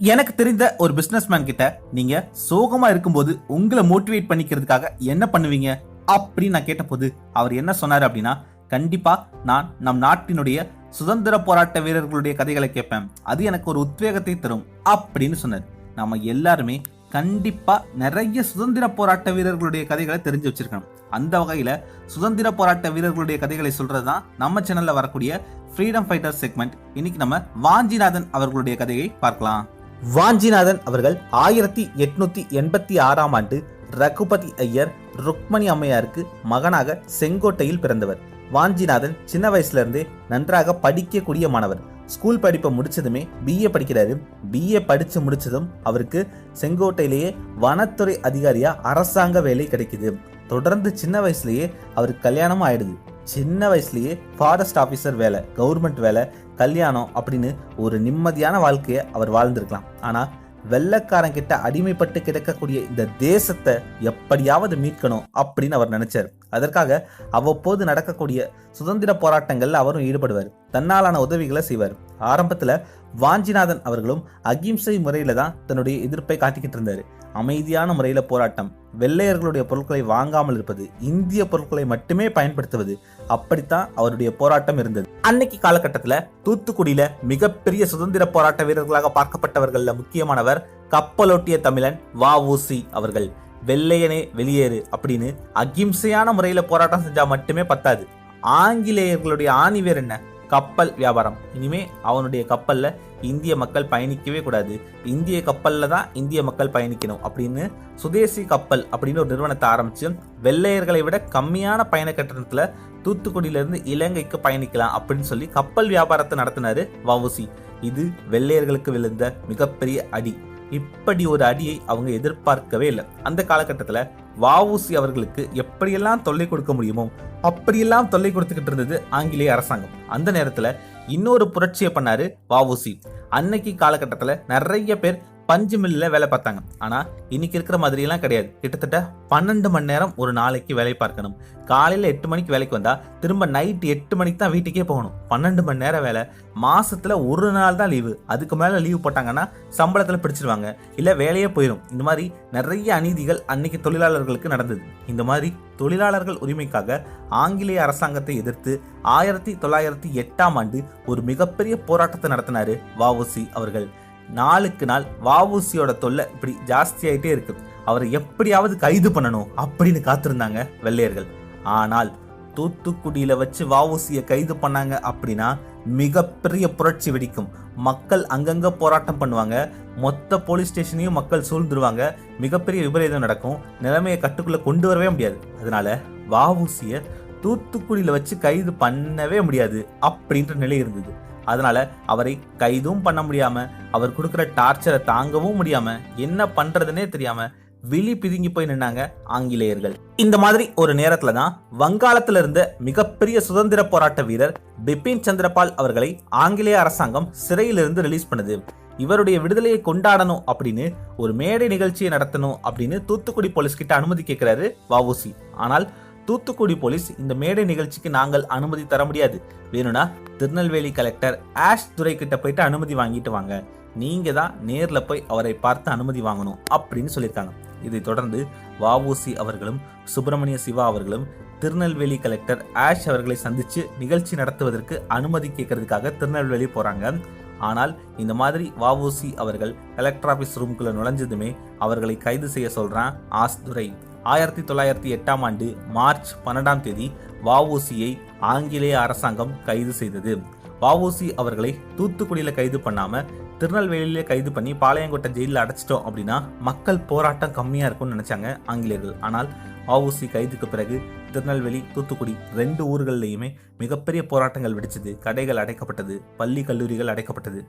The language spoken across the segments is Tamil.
எனக்கு தெரிந்த ஒரு பிசினஸ்மேன் கிட்ட நீங்க சோகமா இருக்கும்போது உங்களை மோட்டிவேட் பண்ணிக்கிறதுக்காக என்ன பண்ணுவீங்க அப்படின்னு நான் கேட்டபோது அவர் என்ன சொன்னார் அப்படின்னா கண்டிப்பா நான் நம் நாட்டினுடைய சுதந்திர போராட்ட வீரர்களுடைய கதைகளை கேட்பேன். அது எனக்கு ஒரு உத்வேகத்தை தரும் அப்படின்னு சொன்னார். நம்ம எல்லாருமே கண்டிப்பா நிறைய சுதந்திர போராட்ட வீரர்களுடைய கதைகளை தெரிஞ்சு வச்சிருக்கணும். அந்த வகையில சுதந்திர போராட்ட வீரர்களுடைய கதைகளை சொல்றதுதான் நம்ம சேனல்ல வரக்கூடிய ஃப்ரீடம் ஃபைட்டர் செக்மெண்ட் இன்னைக்கு நம்ம வாஞ்சிநாதன் அவர்களுடைய கதையை பார்க்கலாம். வாஞ்சிநாதன் அவர்கள் ஆயிரத்தி எட்நூத்தி எண்பத்தி ஆறாம் ஆண்டு ரகுபதி ஐயர் ருக்மணி அம்மையாருக்கு மகனாக செங்கோட்டையில் பிறந்தவர். வாஞ்சிநாதன் சின்ன வயசுல இருந்தே நன்றாக படிக்கக்கூடிய மாணவர். ஸ்கூல் படிப்பை முடிச்சதுமே பிஏ படிக்கிறாரு. பிஏ படித்து முடிச்சதும் அவருக்கு செங்கோட்டையிலேயே வனத்துறை அதிகாரியாக அரசாங்க வேலை கிடைக்குது. தொடர்ந்து சின்ன வயசுலேயே அவருக்கு கல்யாணம் ஆயிடுது. சின்ன வயசுலயே ஃபாரஸ்ட் ஆஃபீஸர் வேலை கவர்மெண்ட் வேலை கல்யாணம் அப்படின்னு ஒரு நிம்மதியான வாழ்க்கையை அவர் வாழ்ந்திருக்கலாம். ஆனால் வெள்ளக்காரங்கிட்ட அடிமைப்பட்டு கிடக்கக்கூடிய இந்த தேசத்தை எப்படியாவது மீட்கணும் அப்படின்னு அவர் நினைச்சார். அதற்காக அவ்வப்போது நடக்கக்கூடிய சுதந்திர போராட்டங்கள்ல அவரும் ஈடுபடுவார். தன்னாலான உதவிகளை செய்வார். ஆரம்பத்துல வாஞ்சிநாதன் அவர்களும் அகிம்சை முறையில தான் தன்னுடைய எதிர்ப்பை காட்டிக்கிட்டு இருந்தாரு. அமைதியான முறையில் போராட்டம். வெள்ளையர்களுடைய பொருட்களை வாங்காமல் இருப்பது இந்திய பொருட்களை மட்டுமே பயன்படுத்துவது அப்படித்தான் அவருடைய போராட்டம் இருந்தது. அன்னைக்கு காலகட்டத்தில் தூத்துக்குடியில மிகப்பெரிய சுதந்திர போராட்ட வீரர்களாக பார்க்கப்பட்டவர்களில் முக்கியமானவர் கப்பலோட்டிய தமிழன் வஉசி அவர்கள். வெள்ளையனே வெளியேறு அப்படின்னு அகிம்சையான முறையில போராட்டம் செஞ்சா மட்டுமே பத்தாது. ஆங்கிலேயர்களுடைய ஆணிவேர் என்ன? கப்பல் வியாபாரம். இனிமே அவனுடைய கப்பலில் இந்திய மக்கள் பயணிக்கவே கூடாது. இந்திய கப்பலில் தான் இந்திய மக்கள் பயணிக்கணும் அப்படின்னு சுதேசி கப்பல் அப்படின்னு ஒரு நிறுவனத்தை ஆரம்பித்து வெள்ளையர்களை விட கம்மியான பயண கட்டணத்தில் தூத்துக்குடியில இருந்து இலங்கைக்கு பயணிக்கலாம் அப்படின்னு சொல்லி கப்பல் வியாபாரத்தை நடத்தினார் வவுசி. இது வெள்ளையர்களுக்கு விழுந்த மிகப்பெரிய அடி. இப்படி ஒரு அடியை அவங்க எதிர்பார்க்கவே இல்லை. அந்த காலகட்டத்தில் வஉசி அவர்களுக்கு எப்படியெல்லாம் தொல்லை கொடுக்க முடியுமோ அப்படியெல்லாம் தொல்லை கொடுத்துக்கிட்டு இருந்தது ஆங்கிலேய அரசாங்கம். அந்த நேரத்தில் இன்னொரு புரட்சியை பண்ணாரு வஉசி. அன்னைக்கு காலகட்டத்தில் நிறைய பேர் பஞ்சு மில்லில் வேலை பார்த்தாங்க. ஆனால் இன்னைக்கு இருக்கிற மாதிரியெல்லாம் கிடையாது. கிட்டத்தட்ட பன்னெண்டு மணி நேரம் ஒரு நாளைக்கு வேலை பார்க்கணும். காலையில் எட்டு மணிக்கு வேலைக்கு வந்தால் திரும்ப நைட் எட்டு மணிக்கு தான் வீட்டுக்கே போகணும். பன்னெண்டு மணி நேரம் வேலை. மாதத்தில் ஒரு நாள் தான் லீவு அதுக்கு மேலே லீவு போட்டாங்கன்னா சம்பளத்தில் பிடிச்சிருவாங்க. இல்லை வேலையே போயிடும் இந்த மாதிரி நிறைய அநீதிகள் அன்னைக்கு தொழிலாளர்களுக்கு நடந்தது. இந்த மாதிரி தொழிலாளர்கள் உரிமைக்காக ஆங்கிலேய அரசாங்கத்தை எதிர்த்து ஆயிரத்தி தொள்ளாயிரத்தி எட்டாம் ஆண்டு ஒரு மிகப்பெரிய போராட்டத்தை நடத்தினாரு வஉசி அவர்கள். நாளுக்கு நாள் வாவூசியோட தொல்லை இப்படி ஜாஸ்தியாயிட்டே இருக்கு. அவரை எப்படியாவது கைது பண்ணணும் அப்படின்னு காத்திருந்தாங்க வெள்ளையர்கள். ஆனால் தூத்துக்குடியில வச்சு வாவூசியை கைது பண்ணாங்க அப்படின்னா மிகப்பெரிய புரட்சி வெடிக்கும். மக்கள் அங்கங்க போராட்டம் பண்ணுவாங்க. மொத்த போலீஸ் ஸ்டேஷனையும் மக்கள் சூழ்ந்துருவாங்க. மிகப்பெரிய விபரீதம் நடக்கும். நிலைமையை கட்டுக்குள்ள கொண்டு வரவே முடியாது. அதனால வாவூசியை தூத்துக்குடியில வச்சு கைது பண்ணவே முடியாது அப்படின்ற நிலை இருந்தது. அதனால அவரை கைதும் பண்ண முடியாம அவர் கொடுக்குற டார்ச்சரை தாங்கவும் முடியாம என்ன பண்றதுன்னே தெரியாம விழி பிதுங்கி போய் நின்னாங்க ஆங்கிலேயர்கள். இந்த மாதிரி ஒரு நேரத்துல தான் வங்காளத்துல இருந்த மிகப்பெரிய சுதந்திர போராட்ட வீரர் பிபின் சந்திரபால் அவர்களை ஆங்கிலேய அரசாங்கம் சிறையிலிருந்து ரிலீஸ் பண்ணுது. இவருடைய விடுதலையை கொண்டாடணும் அப்படின்னு ஒரு மேடை நிகழ்ச்சியை நடத்தணும் அப்படின்னு தூத்துக்குடி போலீஸ் கிட்ட அனுமதி கேட்கிறாரு வவுசி ஆனால் தூத்துக்குடி போலீஸ் இந்த மேடை நிகழ்ச்சிக்கு நாங்கள் அனுமதி தர முடியாது. வேணும்னா திருநெல்வேலி கலெக்டர் ஆஷ் துரை கிட்ட போயிட்டு அனுமதி வாங்கிட்டு வாங்க. நீங்க தான் நேர்ல போய் அவரை பார்த்து அனுமதி வாங்கணும் அப்படின்னு சொல்லியிருக்காங்க. இதைத் தொடர்ந்து வஉசி அவர்களும் சுப்பிரமணிய சிவா அவர்களும் திருநெல்வேலி கலெக்டர் ஆஷ் அவர்களை சந்திச்சு நிகழ்ச்சி நடத்துவதற்கு அனுமதி கேட்கறதுக்காக திருநெல்வேலி போறாங்க. ஆனால் இந்த மாதிரி வஉசி அவர்கள் கலெக்டர் ஆஃபீஸ் ரூம்குள்ள நுழைஞ்சதுமே அவர்களை கைது செய்ய சொல்றான் ஆஸ்துரை ஆயிரத்தி தொள்ளாயிரத்தி எட்டாம் ஆண்டு மார்ச் பன்னெண்டாம் தேதி வஉசியை ஆங்கிலேய அரசாங்கம் கைது செய்தது. வஉசி அவர்களை தூத்துக்குடியில் கைது பண்ணாமல் திருநெல்வேலியிலே கைது பண்ணி பாளையங்கோட்டை ஜெயிலில் அடைச்சிட்டோம் அப்படின்னா மக்கள் போராட்டம் கம்மியாக இருக்கும்னு நினச்சாங்க ஆங்கிலேயர்கள். ஆனால் வஉசி கைதுக்கு பிறகு திருநெல்வேலி தூத்துக்குடி ரெண்டு ஊர்கள்லையுமே மிகப்பெரிய போராட்டங்கள் வெடிச்சது. கடைகள் அடைக்கப்பட்டது பள்ளி கல்லூரிகள் அடைக்கப்பட்டது.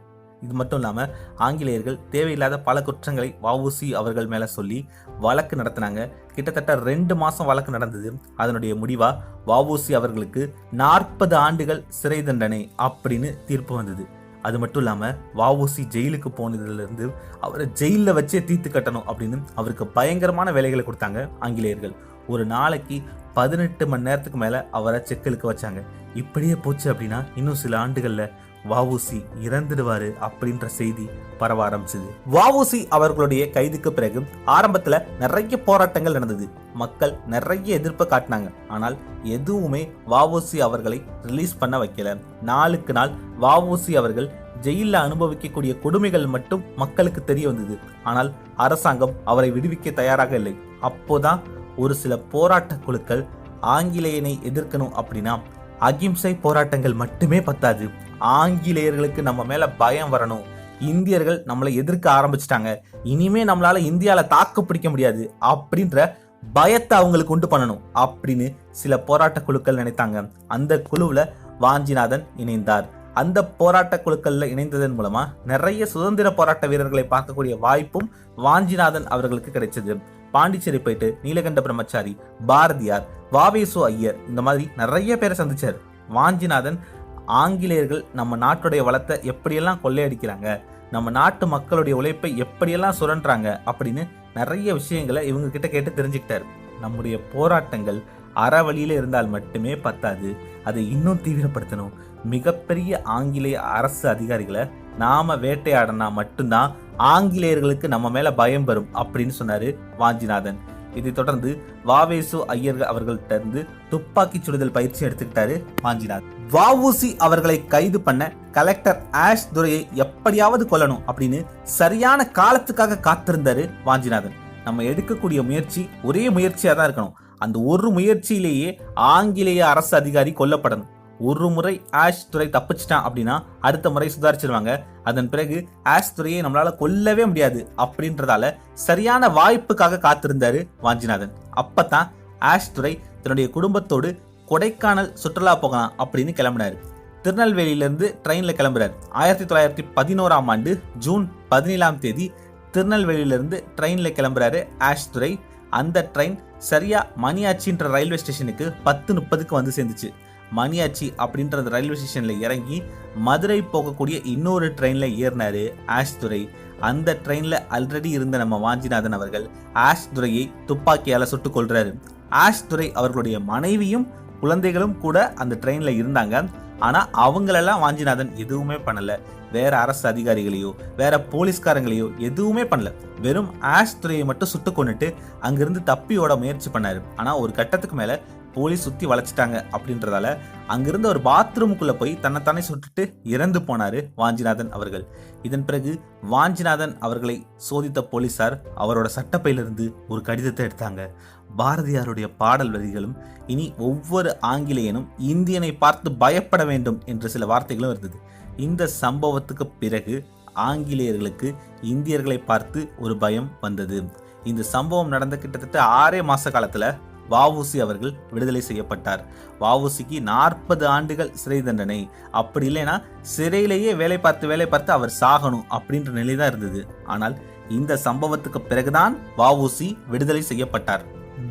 இது மட்டும் இல்லாமல் ஆங்கிலேயர்கள் தேவையில்லாத பல குற்றங்களை வவுசி அவர்கள் மேலே சொல்லி வழக்கு நடத்தினாங்க. கிட்டத்தட்ட ரெண்டு மாதம் வழக்கு நடந்தது. அதனுடைய முடிவாக வவுசி அவர்களுக்கு நாற்பது ஆண்டுகள் சிறை தண்டனை அப்படின்னு தீர்ப்பு வந்தது. அது மட்டும் இல்லாமல் வவுசி ஜெயிலுக்கு போனதுலேருந்து அவரை ஜெயிலில் வச்சே தீர்த்து கட்டணும் அப்படின்னு அவருக்கு பயங்கரமான வேலைகளை கொடுத்தாங்க ஆங்கிலேயர்கள். ஒரு நாளைக்கு பதினெட்டு மணி நேரத்துக்கு மேலே அவரை செக்கலுக்கு வச்சாங்க. இப்படியே போச்சு அப்படின்னா இன்னும் சில ஆண்டுகளில் வவுசி இறந்துடுவாரு அப்படின்ற செய்தி பரவ ஆரம்பிச்சது. வவுசி அவர்களுடைய கைதுக்கு பிறகு ஆரம்பத்துல நிறைய போராட்டங்கள் நடந்தது. மக்கள் நிறைய எதிர்ப்பு காட்டினாங்க. ஆனால் எதுவுமே வவுசி அவர்களை ரிலீஸ் பண்ண வைக்கல. நாளுக்கு நாள் வவுசி அவர்கள் ஜெயிலில் அனுபவிக்கக்கூடிய கொடுமைகள் மட்டும் மக்களுக்கு தெரிய வந்தது. ஆனால் அரசாங்கம் அவரை விடுவிக்க தயாராக இல்லை. அப்போதான் ஒரு சில போராட்ட குழுக்கள் ஆங்கிலேயனை எதிர்க்கணும் அப்படின்னா அகிம்சை போராட்டங்கள் மட்டுமே பத்தாது. ஆங்கிலேயர்களுக்கு நம்ம மேல பயம் வரணும். இந்தியர்கள் நம்மளை எதிர்க்க ஆரம்பிச்சிட்டாங்க. இனிமே நம்மளால இந்தியால தாக்கு பிடிக்க முடியாது அப்படின்ற பயத்தை அவங்களுக்கு உண்டு பண்ணணும் அப்படின்னு சில போராட்ட குழுக்கள் நினைத்தாங்க. அந்த குழுவுல வாஞ்சிநாதன் இணைந்தார். அந்த போராட்ட குழுக்கள்ல இணைந்ததன் மூலமா நிறைய சுதந்திர போராட்ட வீரர்களை பார்க்கக்கூடிய வாய்ப்பும் வாஞ்சிநாதன் அவர்களுக்கு கிடைச்சது. பாண்டிச்சேரி போயிட்டு நீலகண்ட பிரம்மச்சாரி பாரதியார் வாவேசு ஐயர் இந்த மாதிரி நிறைய பேரை சந்திச்சார். வாஞ்சிநாதன் ஆங்கிலேயர்கள் நம்ம நாட்டுடைய வளத்தை எப்படியெல்லாம் கொள்ளையடிக்கிறாங்க நம்ம நாட்டு மக்களுடைய உழைப்பை எப்படியெல்லாம் சுரண்டுறாங்க அப்படின்னு நிறைய விஷயங்களை இவங்க கிட்ட கேட்டு தெரிஞ்சுக்கிட்டார். நம்முடைய போராட்டங்கள் அறவழியில் இருந்தால் மட்டுமே பத்தாது அதை இன்னும் தீவிரப்படுத்தணும். மிகப்பெரிய ஆங்கிலேய அரசு அதிகாரிகளை நாம் வேட்டையாடினா மட்டும்தான் ஆங்கிலேயர்களுக்கு நம்ம மேலே பயம் வரும் அப்படின்னு சொன்னார் வாஞ்சிநாதன். இதை தொடர்ந்து வாவேசு ஐயர் அவர்கள்ட்ட இருந்து துப்பாக்கி சுடுதல் பயிற்சி எடுத்துக்கிட்டாரு வாஞ்சிநாதன் வாவூசி அவர்களை கைது பண்ண கலெக்டர் ஆஷ் துரையை எப்படியாவது கொல்லணும் அப்படின்னு சரியான காலத்துக்காக காத்திருந்தாரு வாஞ்சிநாதன் நம்ம எடுக்கக்கூடிய முயற்சி ஒரே முயற்சியாக தான் இருக்கணும். அந்த ஒரு முயற்சியிலேயே ஆங்கிலேய அரசு அதிகாரி கொல்லப்படணும். ஒரு முறை ஆஷ் துறை தப்பிச்சிட்டான் அப்படின்னா அடுத்த முறை சுதாரிச்சிருவாங்க. அதன் பிறகு ஆஷ் துறையை நம்மளால கொல்லவே முடியாது அப்படின்றதால சரியான வாய்ப்புக்காக காத்திருந்தாரு வாஞ்சிநாதன். அப்பதான் ஆஷ் துறை தன்னுடைய குடும்பத்தோடு கொடைக்கானல் சுற்றுலா போகலாம் அப்படின்னு கிளம்பினாரு. திருநெல்வேலியிலிருந்து ட்ரெயினில் கிளம்புறாரு. ஆயிரத்தி தொள்ளாயிரத்தி பதினோராம் ஆண்டு ஜூன் பதினேழாம் தேதி திருநெல்வேலியிலிருந்து ட்ரெயினில் கிளம்புறாரு ஆஷ் துறை. அந்த ட்ரெயின் சரியா மணியாச்சின்ற ரயில்வே ஸ்டேஷனுக்கு பத்து முப்பதுக்கு வந்து சேர்ந்துச்சு. மணியாச்சி அப்படின்ற அந்த ரயில்வே ஸ்டேஷனில் இறங்கி மதுரை போகக்கூடிய இன்னொரு ட்ரெயினில் ஏறினாரு ஆஷ் துரை. அந்த ட்ரெயினில் ஆல்ரெடி இருந்த நம்ம வாஞ்சிநாதன் அவர்கள் ஆஷ் துரையை துப்பாக்கியால் சுட்டுக் கொள்றாரு ஆஷ் துரை அவர்களுடைய மனைவியும் குழந்தைகளும் கூட அந்த ட்ரெயினில் இருந்தாங்க. ஆனால் அவங்களெல்லாம் வாஞ்சிநாதன் எதுவுமே பண்ணலை. வேற அரசு அதிகாரிகளையோ வேற போலீஸ்காரங்களையோ எதுவுமே பண்ணல. வெறும் ஆஷ் துறையை மட்டும் சுட்டு கொண்டுட்டு அங்கிருந்து தப்பியோட முயற்சி பண்ணாரு. ஆனால் ஒரு கட்டத்துக்கு மேலே போலீஸ் சுத்தி வளைச்சிட்டாங்க அப்படின்றதால அங்கிருந்த ஒரு பாத்ரூமுக்குள்ள போய் தன்னைத்தானே சுட்டுட்டு இறந்து போனாரு வாஞ்சிநாதன் அவர்கள். இதன் பிறகு வாஞ்சிநாதன் அவர்களை சோதித்த போலீசார் அவரோட சட்டப்பையிலிருந்து ஒரு கடிதத்தை எடுத்தாங்க. பாரதியாருடைய பாடல் வரிகளும் இனி ஒவ்வொரு ஆங்கிலேயனும் இந்தியனை பார்த்து பயப்பட வேண்டும் என்ற சில வார்த்தைகளும் இருந்தது. இந்த சம்பவத்துக்கு பிறகு ஆங்கிலேயர்களுக்கு இந்தியர்களை பார்த்து ஒரு பயம் வந்தது. இந்த சம்பவம் நடந்த கிட்டத்தட்ட ஆறே மாச காலத்துல வஉசி அவர்கள் விடுதலை செய்யப்பட்டார். வஉசிக்கு நாற்பது ஆண்டுகள் சிறை தண்டனை. அப்படி இல்லைன்னா சிறையிலேயே வேலை பார்த்து வேலை பார்த்து அவர் சாகணும் அப்படின்ற நிலை தான் இருந்தது. ஆனால் இந்த சம்பவத்துக்கு பிறகுதான் வஉசி விடுதலை செய்யப்பட்டார்.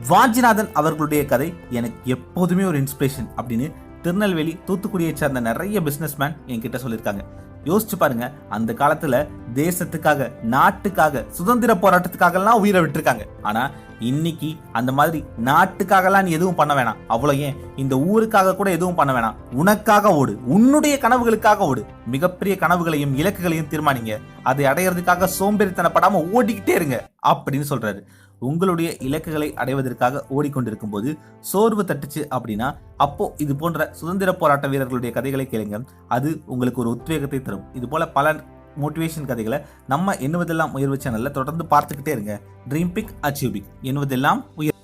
வாஞ்சிநாதன் அவர்களுடைய கதை எனக்கு எப்போதுமே ஒரு இன்ஸ்பிரேஷன் அப்படின்னு திருநெல்வேலி தூத்துக்குடியை சார்ந்த நிறைய பிஸ்னஸ்மேன் என்கிட்ட சொல்லியிருக்காங்க. யோசிச்சு பாருங்க அந்த காலத்துல தேசத்துக்காக நாட்டுக்காக சுதந்திர போராட்டத்துக்காக எல்லாம் உயிரை விட்டுருக்காங்க. ஆனா இன்னைக்கு அந்த மாதிரி நாட்டுக்காகலாம் நீ எதுவும் பண்ண வேணாம். அவ்வளோ ஏன்? இந்த ஊருக்காக கூட எதுவும் பண்ண வேணாம். உனக்காக ஓடு. உன்னுடைய கனவுகளுக்காக ஓடு. மிகப்பெரிய கனவுகளையும் இலக்குகளையும் தீர்மானிங்க. அதை அடையிறதுக்காக சோம்பேறித்தனப்படாம ஓடிக்கிட்டே இருங்க. அப்படின்னு சொல்றாரு. உங்களுடைய இலக்குகளை அடைவதற்காக ஓடிக்கொண்டிருக்கும் போது சோர்வு தட்டுச்சு அப்படின்னா அப்போ இது போன்ற சுதந்திர போராட்ட வீரர்களுடைய கதைகளை கேளுங்க. அது உங்களுக்கு ஒரு உத்வேகத்தை தரும். இது போல பல மோட்டிவேஷன் கதைகளை நம்ம எண்ணுவதெல்லாம் உயர்வு சேனல்ல தொடர்ந்து பார்த்துக்கிட்டே இருங்க. ட்ரீம் பிக் அச்சீவ் பிக் எண்ணுவதெல்லாம் உயர்